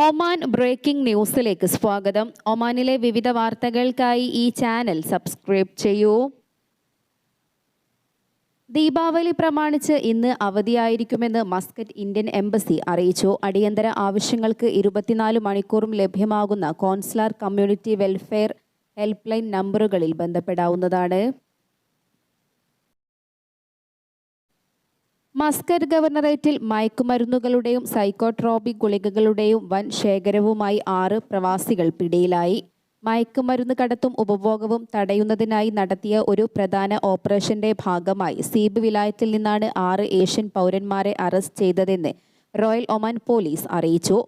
Oman breaking ന്യൂസിലേക്ക് സ്വാഗതം. ഒമാനിലെ വിവിധ വാർത്തകൾക്കായി ഈ ചാനൽ സബ്സ്ക്രൈബ് ചെയ്യൂ. ദീപാവലി പ്രമാണിച്ച് ഇന്ന് അവധിയായിരിക്കുമെന്ന് മസ്കറ്റ് ഇന്ത്യൻ എംബസി അറിയിച്ചു. അടിയന്തര ആവശ്യങ്ങൾക്ക് ഇരുപത്തിനാല് മണിക്കൂറും ലഭ്യമാകുന്ന consular community welfare help line നമ്പറുകളിൽ ബന്ധപ്പെടാവുന്നതാണ്. മസ്കറ്റ് ഗവർണറേറ്റിൽ മയക്കുമരുന്നുകളുടെയും സൈക്കോട്രോപിക് ഗുളികകളുടെയും വൻ ശേഖരവുമായി ആറ് പ്രവാസികൾ പിടിയിലായി. മയക്കുമരുന്ന് കടത്തും ഉപഭോഗവും തടയുന്നതിനായി നടത്തിയ ഒരു പ്രധാന ഓപ്പറേഷന്റെ ഭാഗമായി സീബ് വിലായത്തിൽ നിന്നാണ് ആറ് ഏഷ്യൻ പൗരന്മാരെ അറസ്റ്റ് ചെയ്തതെന്ന് റോയൽ ഒമാൻ പോലീസ് അറിയിച്ചു.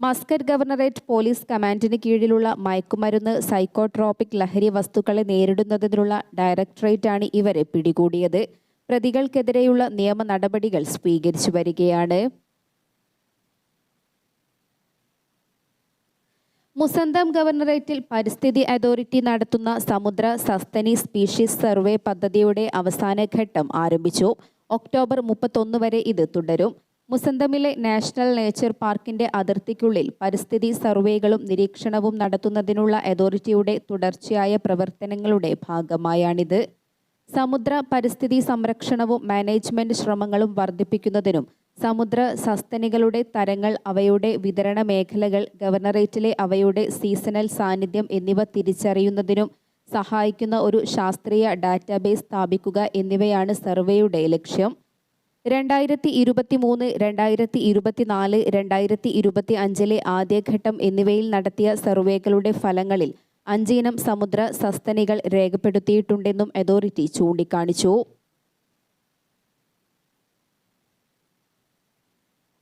മസ്കറ്റ് ഗവർണറേറ്റ് പോലീസ് കമാൻഡിന് കീഴിലുള്ള മയക്കുമരുന്ന് സൈക്കോട്രോപിക് ലഹരി വസ്തുക്കളെ നേരിടുന്നതിനുള്ള ഡയറക്ടറേറ്റാണ് ഇവരെ പിടികൂടിയത്. പ്രതികൾക്കെതിരെയുള്ള നിയമ നടപടികൾ സ്വീകരിച്ചു വരികയാണ്. മുസന്തം ഗവർണറേറ്റിൽ പരിസ്ഥിതി അതോറിറ്റി നടത്തുന്ന സമുദ്ര സസ്തനി സ്പീഷീസ് സർവേ പദ്ധതിയുടെ അവസാന ഘട്ടം ആരംഭിച്ചു. ഒക്ടോബർ മുപ്പത്തൊന്ന് വരെ ഇത് തുടരും. മുസന്തമിലെ നാഷണൽ നേച്ചർ പാർക്കിന്റെ അതിർത്തിക്കുള്ളിൽ പരിസ്ഥിതി സർവേകളും നിരീക്ഷണവും നടത്തുന്നതിനുള്ള അതോറിറ്റിയുടെ തുടർച്ചയായ പ്രവർത്തനങ്ങളുടെ ഭാഗമായാണിത്. സമുദ്ര പരിസ്ഥിതി സംരക്ഷണവും മാനേജ്മെന്റ് ശ്രമങ്ങളും വർദ്ധിപ്പിക്കുന്നതിനും സമുദ്ര സസ്തനികളുടെ തരങ്ങൾ അവയുടെ വിതരണ മേഖലകൾ ഗവർണറേറ്റിലെ അവയുടെ സീസണൽ സാന്നിധ്യം എന്നിവ തിരിച്ചറിയുന്നതിനും സഹായിക്കുന്ന ഒരു ശാസ്ത്രീയ ഡാറ്റാബേസ് സ്ഥാപിക്കുക എന്നിവയാണ് സർവേയുടെ ലക്ഷ്യം. രണ്ടായിരത്തി ഇരുപത്തി മൂന്ന് രണ്ടായിരത്തി ഇരുപത്തിനാല് രണ്ടായിരത്തി ഇരുപത്തി അഞ്ചിലെ ആദ്യഘട്ടം എന്നിവയിൽ നടത്തിയ സർവേകളുടെ ഫലങ്ങളിൽ അഞ്ചിനം സമുദ്ര സസ്തനികൾ രേഖപ്പെടുത്തിയിട്ടുണ്ടെന്നും അതോറിറ്റി ചൂണ്ടിക്കാണിച്ചു.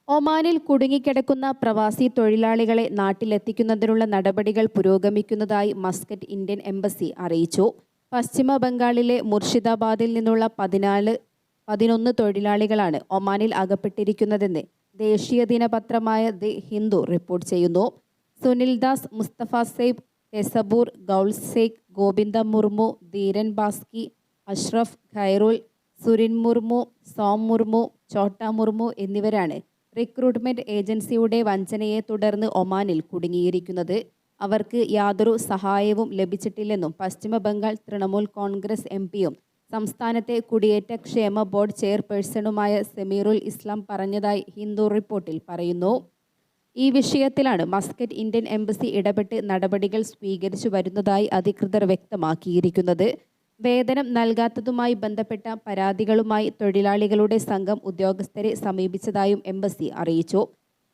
ഒമാനിൽ കുടുങ്ങിക്കിടക്കുന്ന പ്രവാസി തൊഴിലാളികളെ നാട്ടിലെത്തിക്കുന്നതിനുള്ള നടപടികൾ പുരോഗമിക്കുന്നതായി മസ്കറ്റ് ഇന്ത്യൻ എംബസി അറിയിച്ചു. പശ്ചിമ ബംഗാളിലെ മുർഷിദാബാദിൽ നിന്നുള്ള പതിനാല് പതിനൊന്ന് തൊഴിലാളികളാണ് ഒമാനിൽ അകപ്പെട്ടിരിക്കുന്നതെന്ന് ദേശീയ ദിനപത്രമായ ദി ഹിന്ദു റിപ്പോർട്ട് ചെയ്യുന്നു. സുനിൽദാസ് മുസ്തഫ സേബ് കെസബൂർ ഗൗൾസേഖ് ഗോവിന്ദ മുർമു ധീരൻ ബാസ്കി അഷ്റഫ് ഖൈറുൽ സുരിൻ മുർമു സോം മുർമു ചോട്ട മുർമു എന്നിവരാണ് റിക്രൂട്ട്മെന്റ് ഏജൻസിയുടെ വഞ്ചനയെ തുടർന്ന് ഒമാനിൽ കുടുങ്ങിയിരിക്കുന്നത്. അവർക്ക് യാതൊരു സഹായവും ലഭിച്ചിട്ടില്ലെന്നും പശ്ചിമ ബംഗാൾ തൃണമൂൽ കോൺഗ്രസ് എം പിയും സംസ്ഥാനത്തെ കുടിയേറ്റ ക്ഷേമ ബോർഡ് ചെയർപേഴ്സണുമായ സമീറുൽ ഇസ്ലാം പറഞ്ഞതായി ഹിന്ദു റിപ്പോർട്ടിൽ പറയുന്നു. ഈ വിഷയത്തിലാണ് മസ്കറ്റ് ഇന്ത്യൻ എംബസി ഇടപെട്ട് നടപടികൾ സ്വീകരിച്ചു വരുന്നതായി അധികൃതർ വ്യക്തമാക്കിയിരിക്കുന്നത്. വേതനം നൽകാത്തതുമായി ബന്ധപ്പെട്ട പരാതികളുമായി തൊഴിലാളികളുടെ സംഘം ഉദ്യോഗസ്ഥരെ സമീപിച്ചതായും എംബസി അറിയിച്ചു.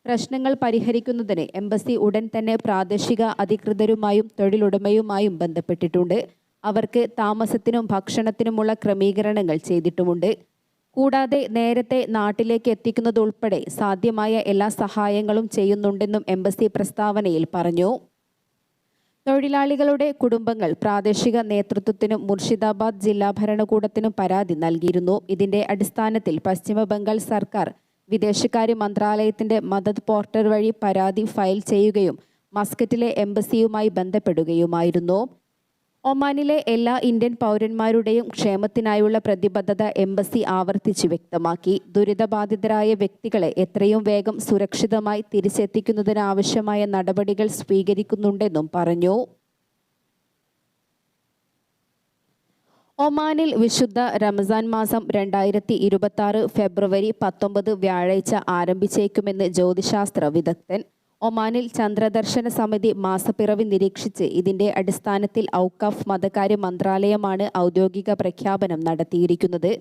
പ്രശ്നങ്ങൾ പരിഹരിക്കുന്നതിന് എംബസി ഉടൻ തന്നെ പ്രാദേശിക അധികൃതരുമായും തൊഴിലുടമയുമായും ബന്ധപ്പെട്ടിട്ടുണ്ട്. അവർക്ക് താമസത്തിനും ഭക്ഷണത്തിനുമുള്ള ക്രമീകരണങ്ങൾ ചെയ്തിട്ടുമുണ്ട്. കൂടാതെ നേരത്തെ നാട്ടിലേക്ക് എത്തിക്കുന്നതുൾപ്പെടെ സാധ്യമായ എല്ലാ സഹായങ്ങളും ചെയ്യുന്നുണ്ടെന്നും എംബസി പ്രസ്താവനയിൽ പറഞ്ഞു. തൊഴിലാളികളുടെ കുടുംബങ്ങൾ പ്രാദേശിക നേതൃത്വത്തിനും മുർഷിദാബാദ് ജില്ലാ ഭരണകൂടത്തിനും പരാതി നൽകിയിരുന്നു. ഇതിന്റെ അടിസ്ഥാനത്തിൽ പശ്ചിമ ബംഗാൾ സർക്കാർ വിദേശകാര്യ മന്ത്രാലയത്തിന്റെ മദത് പോർട്ടൽ വഴി പരാതി ഫയൽ ചെയ്യുകയും മസ്കറ്റിലെ എംബസിയുമായി ബന്ധപ്പെടുകയുമായിരുന്നു. ഒമാനിലെ എല്ലാ ഇന്ത്യൻ പൗരന്മാരുടെയും ക്ഷേമത്തിനായുള്ള പ്രതിബദ്ധത എംബസി ആവർത്തിച്ച് വ്യക്തമാക്കി. ദുരിതബാധിതരായ വ്യക്തികളെ എത്രയും വേഗം സുരക്ഷിതമായി തിരിച്ചെത്തിക്കുന്നതിനാവശ്യമായ നടപടികൾ സ്വീകരിക്കുന്നുണ്ടെന്നും പറഞ്ഞു. ഒമാനിൽ വിശുദ്ധ റമസാൻ മാസം രണ്ടായിരത്തി ഇരുപത്തി ഫെബ്രുവരി പത്തൊമ്പത് വ്യാഴാഴ്ച ആരംഭിച്ചേക്കുമെന്ന് ജ്യോതിശാസ്ത്ര വിദഗ്ധൻ ഒമാനിൽ ചന്ദ്രദർശന സമിതി മാസപ്പിറവി നിരീക്ഷിച്ച് ഇതിന്റെ അടിസ്ഥാനത്തിൽ ഔക്കാഫ് മതകാര്യ മന്ത്രാലയമാണ് ഔദ്യോഗിക പ്രഖ്യാപനം നടത്തിയിരിക്കുന്നത്.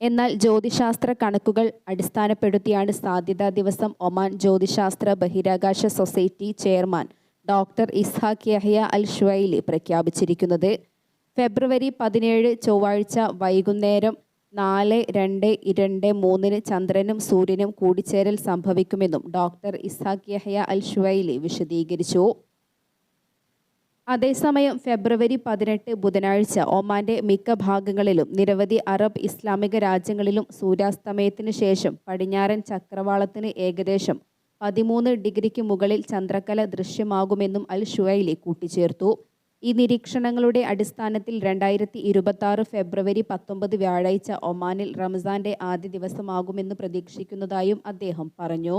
എന്നാൽ ജ്യോതിശാസ്ത്ര കണക്കുകൾ അടിസ്ഥാനപ്പെടുത്തിയാണ് സാധ്യതാ ദിവസം ഒമാൻ ജ്യോതിശാസ്ത്ര ബഹിരാകാശ society chairman doctor Ishaq Yahya Al Shuaili പ്രഖ്യാപിച്ചിരിക്കുന്നത്. ഫെബ്രുവരി പതിനേഴ് ചൊവ്വാഴ്ച വൈകുന്നേരം നാല് രണ്ട് രണ്ട് മൂന്നിന് ചന്ദ്രനും സൂര്യനും കൂടിച്ചേരൽ സംഭവിക്കുമെന്നും ഡോക്ടർ ഇസാഖ് യഹയ അൽ ഷുവൈലി വിശദീകരിച്ചു. അതേസമയം ഫെബ്രുവരി പതിനെട്ട് ബുധനാഴ്ച ഒമാന്റെ മിക്ക ഭാഗങ്ങളിലും നിരവധി അറബ് ഇസ്ലാമിക രാജ്യങ്ങളിലും സൂര്യാസ്തമയത്തിന് ശേഷം പടിഞ്ഞാറൻ ചക്രവാളത്തിന് ഏകദേശം പതിമൂന്ന് ഡിഗ്രിക്ക് മുകളിൽ ചന്ദ്രക്കല ദൃശ്യമാകുമെന്നും അൽ ഷുവൈലി കൂട്ടിച്ചേർത്തു. ഈ നിരീക്ഷണങ്ങളുടെ അടിസ്ഥാനത്തിൽ രണ്ടായിരത്തി ഇരുപത്തി ഫെബ്രുവരി പത്തൊമ്പത് വ്യാഴാഴ്ച ഒമാനിൽ റംസാന്റെ ആദ്യ ദിവസമാകുമെന്ന് പ്രതീക്ഷിക്കുന്നതായും അദ്ദേഹം പറഞ്ഞു.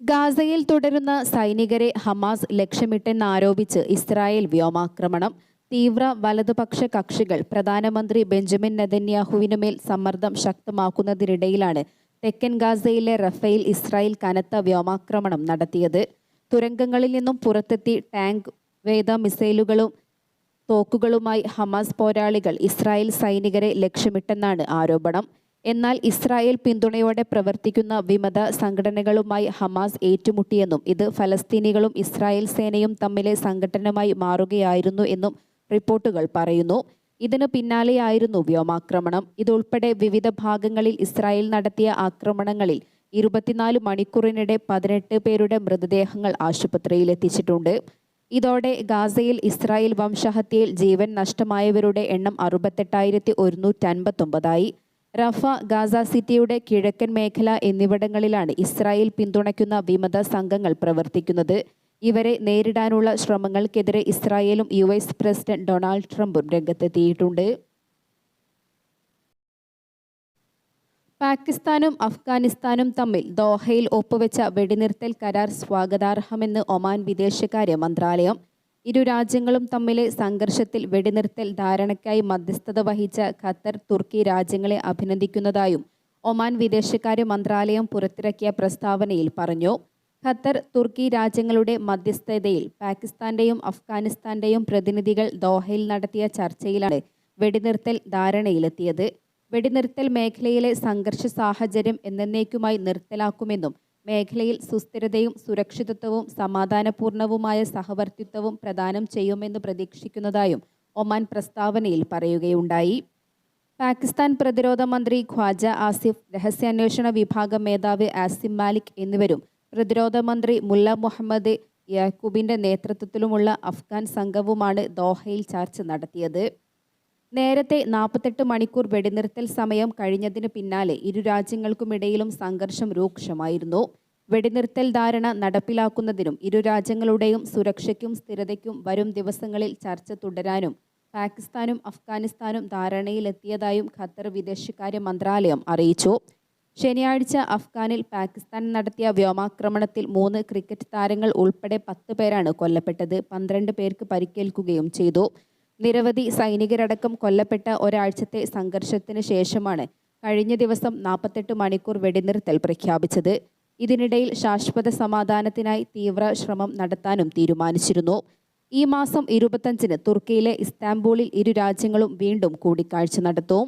ഗാസയിൽ തുടരുന്ന സൈനികരെ ഹമാസ് ലക്ഷ്യമിട്ടെന്നാരോപിച്ച് ഇസ്രായേൽ വ്യോമാക്രമണം. തീവ്ര വലതുപക്ഷ കക്ഷികൾ പ്രധാനമന്ത്രി ബെഞ്ചമിൻ നെതന്യാഹുവിനുമേൽ സമ്മർദ്ദം ശക്തമാക്കുന്നതിനിടയിലാണ് തെക്കൻ ഗാസയിലെ റഫേൽ ഇസ്രായേൽ കനത്ത വ്യോമാക്രമണം നടത്തിയത്. തുരങ്കങ്ങളിൽ നിന്നും പുറത്തെത്തി ടാങ്ക് വേദ മിസൈലുകളും തോക്കുകളുമായി ഹമാസ് പോരാളികൾ ഇസ്രായേൽ സൈനികരെ ലക്ഷ്യമിട്ടെന്നാണ് ആരോപണം. എന്നാൽ ഇസ്രായേൽ പിന്തുണയോടെ പ്രവർത്തിക്കുന്ന വിമത സംഘടനകളുമായി ഹമാസ് ഏറ്റുമുട്ടിയെന്നും ഇത് ഫലസ്തീനികളും ഇസ്രായേൽ സേനയും തമ്മിലെ സംഘടനമായി മാറുകയായിരുന്നു എന്നും റിപ്പോർട്ടുകൾ പറയുന്നു. ഇതിനു പിന്നാലെയായിരുന്നു വ്യോമാക്രമണം. ഇതുൾപ്പെടെ വിവിധ ഭാഗങ്ങളിൽ ഇസ്രായേൽ നടത്തിയ ആക്രമണങ്ങളിൽ ഇരുപത്തിനാല് മണിക്കൂറിനിടെ പതിനെട്ട് പേരുടെ മൃതദേഹങ്ങൾ ആശുപത്രിയിൽ എത്തിച്ചിട്ടുണ്ട്. ഇതോടെ ഗാസയിൽ ഇസ്രായേൽ വംശഹത്യയിൽ ജീവൻ നഷ്ടമായവരുടെ എണ്ണം അറുപത്തെട്ടായിരത്തി ഒരുന്നൂറ്റൻപത്തൊമ്പതായി റഫ ഗാസ സിറ്റിയുടെ കിഴക്കൻ മേഖല എന്നിവിടങ്ങളിലാണ് ഇസ്രായേൽ പിന്തുണയ്ക്കുന്ന വിമത സംഘങ്ങൾ പ്രവർത്തിക്കുന്നത്. ഇവരെ നേരിടാനുള്ള ശ്രമങ്ങൾക്കെതിരെ ഇസ്രായേലും യു പ്രസിഡന്റ് ഡൊണാൾഡ് ട്രംപും രംഗത്തെത്തിയിട്ടുണ്ട്. പാകിസ്ഥാനും അഫ്ഗാനിസ്ഥാനും തമ്മിൽ ദോഹയിൽ ഒപ്പുവെച്ച വെടിനിർത്തൽ കരാർ സ്വാഗതാർഹമെന്ന് ഒമാൻ വിദേശകാര്യ മന്ത്രാലയം. ഇരു രാജ്യങ്ങളും തമ്മിലെ സംഘർഷത്തിൽ വെടിനിർത്തൽ ധാരണയ്ക്കായി മധ്യസ്ഥത വഹിച്ച ഖത്തർ തുർക്കി രാജ്യങ്ങളെ അഭിനന്ദിക്കുന്നതായും ഒമാൻ വിദേശകാര്യ മന്ത്രാലയം പുറത്തിറക്കിയ പ്രസ്താവനയിൽ പറഞ്ഞു. ഖത്തർ തുർക്കി രാജ്യങ്ങളുടെ മധ്യസ്ഥതയിൽ പാകിസ്ഥാന്റെയും അഫ്ഗാനിസ്ഥാന്റെയും പ്രതിനിധികൾ ദോഹയിൽ നടത്തിയ ചർച്ചയിലാണ് വെടിനിർത്തൽ ധാരണയിലെത്തിയത്. വെടിനിർത്തൽ മേഖലയിലെ സംഘർഷ സാഹചര്യം എന്നേക്കുമായി നിർത്തലാക്കുമെന്നും മേഖലയിൽ സുസ്ഥിരതയും സുരക്ഷിതത്വവും സമാധാനപൂർണവുമായ സഹവർത്തിത്വവും പ്രദാനം ചെയ്യുമെന്ന് പ്രതീക്ഷിക്കുന്നതായും ഒമാൻ പ്രസ്താവനയിൽ പറയുകയുണ്ടായി. പാകിസ്ഥാൻ പ്രതിരോധ മന്ത്രി ഖ്വാജ ആസിഫ് രഹസ്യാന്വേഷണ വിഭാഗം മേധാവി ആസിം മാലിക് എന്നിവരും പ്രതിരോധ മന്ത്രി മുല്ല മുഹമ്മദ് യാക്കൂബിന്റെ നേതൃത്വത്തിലുമുള്ള അഫ്ഗാൻ സംഘവുമാണ് ദോഹയിൽ ചർച്ച നടത്തിയത്. നേരത്തെ നാൽപ്പത്തെട്ട് മണിക്കൂർ വെടിനിർത്തൽ സമയം കഴിഞ്ഞതിന് പിന്നാലെ ഇരു രാജ്യങ്ങൾക്കുമിടയിലും സംഘർഷം രൂക്ഷമായിരുന്നു. വെടിനിർത്തൽ ധാരണ നടപ്പിലാക്കുന്നതിനും ഇരു രാജ്യങ്ങളുടെയും സുരക്ഷയ്ക്കും സ്ഥിരതയ്ക്കും വരും ദിവസങ്ങളിൽ ചർച്ച തുടരാനും പാകിസ്ഥാനും അഫ്ഗാനിസ്ഥാനും ധാരണയിലെത്തിയതായും ഖത്തർ വിദേശകാര്യ മന്ത്രാലയം അറിയിച്ചു. ശനിയാഴ്ച അഫ്ഗാനിൽ പാകിസ്ഥാൻ നടത്തിയ വ്യോമാക്രമണത്തിൽ മൂന്ന് ക്രിക്കറ്റ് താരങ്ങൾ ഉൾപ്പെടെ പത്ത് പേരാണ് കൊല്ലപ്പെട്ടത്. പന്ത്രണ്ട് പേർക്ക് പരിക്കേൽക്കുകയും ചെയ്തു. നിരവധി സൈനികരടക്കം കൊല്ലപ്പെട്ട ഒരാഴ്ചത്തെ സംഘർഷത്തിന് ശേഷമാണ് കഴിഞ്ഞ ദിവസം നാൽപ്പത്തെട്ട് മണിക്കൂർ വെടിനിർത്തൽ പ്രഖ്യാപിച്ചത്. ഇതിനിടയിൽ ശാശ്വത സമാധാനത്തിനായി തീവ്ര ശ്രമം നടത്താനും തീരുമാനിച്ചിരുന്നു. ഈ മാസം ഇരുപത്തഞ്ചിന് തുർക്കിയിലെ ഇസ്താംബൂളിൽ ഇരു രാജ്യങ്ങളും വീണ്ടും കൂടിക്കാഴ്ച നടത്തും.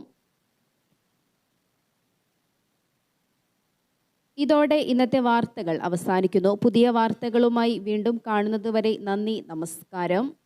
ഇതോടെ ഇന്നത്തെ വാർത്തകൾ അവസാനിക്കുന്നു. പുതിയ വാർത്തകളുമായി വീണ്ടും കാണുന്നതുവരെ നന്ദി നമസ്കാരം.